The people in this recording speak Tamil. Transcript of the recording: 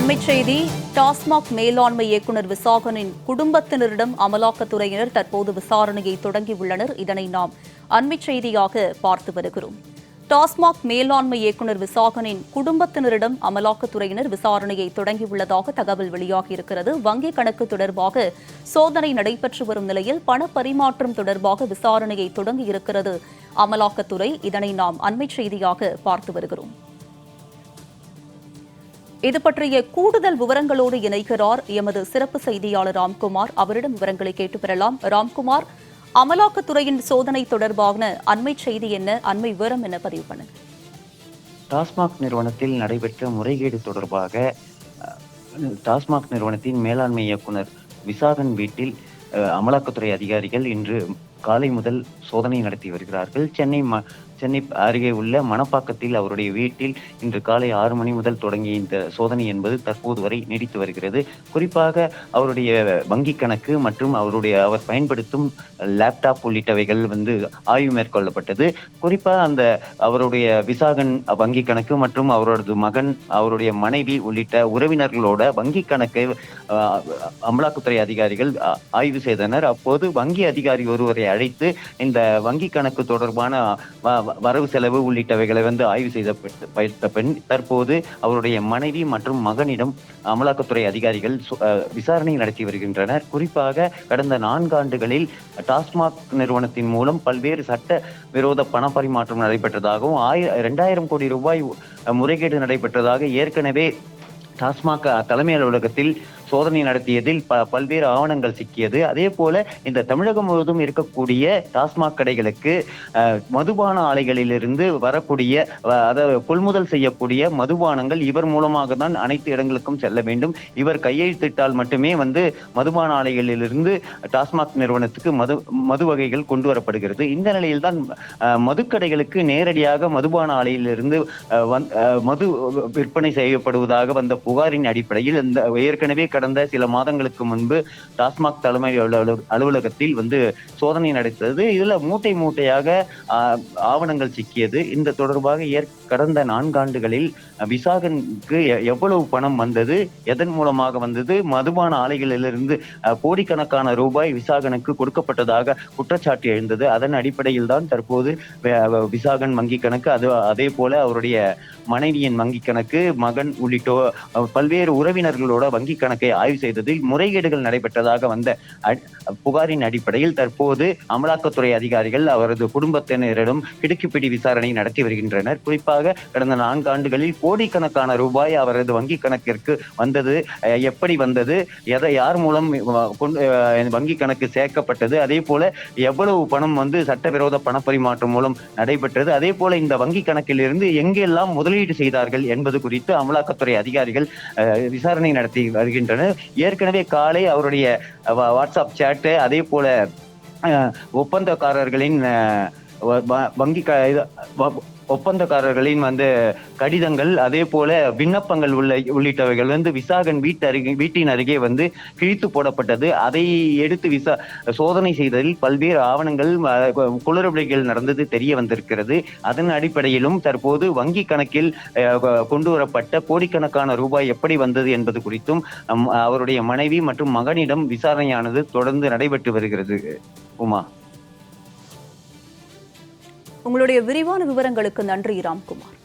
அண்மைச் செய்தி டாஸ்மாக் மேலாண்மை இயக்குநர் விசாகனின் குடும்பத்தினரிடம் அமலாக்கத்துறையினர் தற்போது விசாரணையை தொடங்கியுள்ளனர். இதனை நாம் அண்மைச் செய்தியாக பார்த்து வருகிறோம். டாஸ்மாக் மேலாண்மை இயக்குநர் விசாகனின் குடும்பத்தினரிடம் அமலாக்கத்துறையினர் விசாரணையை தொடங்கியுள்ளதாக தகவல் வெளியாகியிருக்கிறது. வங்கிக் கணக்கு தொடர்பாக சோதனை நடைபெற்று வரும் நிலையில் பண பரிமாற்றம் தொடர்பாக விசாரணையை தொடங்கியிருக்கிறது அமலாக்கத்துறை. இதனை நாம் அண்மை செய்தியாக பார்த்து வருகிறோம். இது பற்றிய கூடுதல் விவரங்களோடு இணைகிறார் எமது சிறப்பு செய்தியாளர் ராம்குமார். அவரிடம் விவரங்களை கேட்டு பெறலாம். ராம்குமார் அமலாக்கத்துறையின் சோதனை தொடர்பான அண்மை செய்தி என்ன? அண்மை விவரம் என்ன? பதிவு பண்ணுங்க. டாஸ்மாக் நிறுவனத்தில் நடைபெற்ற முறைகேடு தொடர்பாக டாஸ்மாக் நிறுவனத்தின் மேலாண்மை இயக்குனர் விசாகன் வீட்டில் அஹ், அமலாக்கத்துறை அதிகாரிகள் இன்று காலை முதல் சோதனை நடத்தி வருகிறார்கள். சென்னை சென்னை அருகே உள்ள மணப்பாக்கத்தில் அவருடைய வீட்டில் இன்று காலை ஆறு மணி முதல் தொடங்கிய இந்த சோதனை என்பது தற்போது வரை நீடித்து வருகிறது. குறிப்பாக அவருடைய வங்கி கணக்கு மற்றும் அவருடைய அவர் பயன்படுத்தும் லேப்டாப் உள்ளிட்டவைகள் வந்து ஆய்வு மேற்கொள்ளப்பட்டது. குறிப்பாக அந்த அவருடைய விசாகன் வங்கி கணக்கு மற்றும் அவரது மகன் அவருடைய மனைவி உள்ளிட்ட உறவினர்களோட வங்கி கணக்கை அமலாக்கத்துறை அதிகாரிகள் ஆய்வு செய்தனர். அப்போது வங்கி அதிகாரி ஒருவரை அழைத்து இந்த வங்கி கணக்கு தொடர்பான வரவு செலவு உள்ளிட்டவைகளை வந்து ஆய்வு செய்த பயிர்த்த பெண் தற்போது அவருடைய மனைவி மற்றும் மகனிடம் அமலாக்கத்துறை அதிகாரிகள் சு- விசாரணை நடத்தி வருகின்றனர். குறிப்பாக கடந்த நான்காண்டுகளில் டாஸ்மாக் நிறுவனத்தின் மூலம் பல்வேறு சட்ட விரோத பண பரிமாற்றம் நடைபெற்றதாகவும் ஆயிர இரண்டாயிரம் கோடி ரூபாய் முறைகேடு நடைபெற்றதாக ஏற்கனவே டாஸ்மாக் தலைமை அலுவலகத்தில் சோதனை நடத்தியதில் ப பல்வேறு ஆவணங்கள் சிக்கியது. அதே போல இந்த தமிழகம் முழுவதும் இருக்கக்கூடிய டாஸ்மாக் கடைகளுக்கு மதுபான ஆலைகளிலிருந்து வரக்கூடிய அதாவது கொள்முதல் செய்யக்கூடிய மதுபானங்கள் இவர் மூலமாக தான் அனைத்து இடங்களுக்கும் செல்ல வேண்டும். இவர் கையெழுத்திட்டால் மட்டுமே வந்து மதுபான ஆலைகளிலிருந்து டாஸ்மாக் நிறுவனத்துக்கு மது மது வகைகள் கொண்டு வரப்படுகிறது. இந்த நிலையில் தான் மதுக்கடைகளுக்கு நேரடியாக மதுபான ஆலையிலிருந்து வந்- மது விற்பனை செய்யப்படுவதாக வந்த புகாரின் அடிப்படையில் இந்த ஏற்கனவே கடந்த சில மாதங்களுக்கு முன்பு டாஸ்மாக் தலைமை அலுவலக- அலுவலகத்தில் வந்து சோதனை நடத்தது. இதுல மூட்டை மூட்டையாக ஆவணங்கள் சிக்கியது. இந்த தொடர்பாக ஏற் கடந்த நான்காண்டுகளில் விசாகனுக்கு எ- எவ்வளவு பணம் வந்தது எதன் மூலமாக வந்தது மதுபான ஆலைகளிலிருந்து கோடிக்கணக்கான ரூபாய் விசாகனுக்கு கொடுக்கப்பட்டதாக குற்றச்சாட்டு எழுந்தது. அதன் அடிப்படையில் தான் தற்போது விசாகன் வங்கி கணக்கு அது அதே போல அவருடைய மனைவியின் வங்கி கணக்கு மகன் உள்ளிட்டோ பல்வேறு உறவினர்களோட வங்கி கணக்கை ஆய்வு செய்ததில் முறைகேடுகள் நடைபெற்றதாக வந்த புகாரின் அடிப்படையில் தற்போது அமலாக்கத்துறை அதிகாரிகள் அவரது குடும்பத்தினரிடம் கிடுக்கிப்பிடி விசாரணை நடத்தி வருகின்றனர். குறிப்பாக கடந்த நான்கு ஆண்டுகளில் கோடிக்கணக்கான ரூபாய் அவரது வங்கி கணக்கிற்கு வந்தது. எப்படி வந்தது? எதை யார் மூலம் வங்கி கணக்கு சேர்க்கப்பட்டது? அதே போல எவ்வளவு பணம் வந்து சட்டவிரோத பணப்பரிமாற்றம் மூலம் நடைபெற்றது? அதே போல இந்த வங்கி கணக்கிலிருந்து எங்கெல்லாம் முதலீடு செய்தார்கள் என்பது குறித்து அமலாக்கத்துறை அதிகாரிகள் விசாரணை நடத்தி வருகின்றனர். ஏற்கனவே காலை அவருடைய வாட்ஸ்அப் சேட்டு அதே போல ஒப்பந்தக்காரர்களின் வ- வங்கி க இது, ஒப்பந்தக்காரர்களின் வந்து கடிதங்கள் அதே போல விண்ணப்பங்கள் உள்ள உள்ளிட்டவைகள் வந்து விசாகன் வீட்டு அருகே வீட்டின் அருகே வந்து கிழித்து போடப்பட்டது. அதை எடுத்து விசா சோதனை செய்ததில் பல்வேறு ஆவணங்கள் குளறுபடிகள் நடந்தது தெரிய வந்திருக்கிறது. அதன் அடிப்படையிலும் தற்போது வங்கி கணக்கில் கொண்டு வரப்பட்ட கோடிக்கணக்கான ரூபாய் எப்படி வந்தது என்பது குறித்தும் அம், அவருடைய மனைவி மற்றும் மகனிடம் விசாரணையானது தொடர்ந்து நடைபெற்று வருகிறது. உமா? உங்களுடைய விரிவான விவரங்களுக்கு நன்றி ராம்குமார்.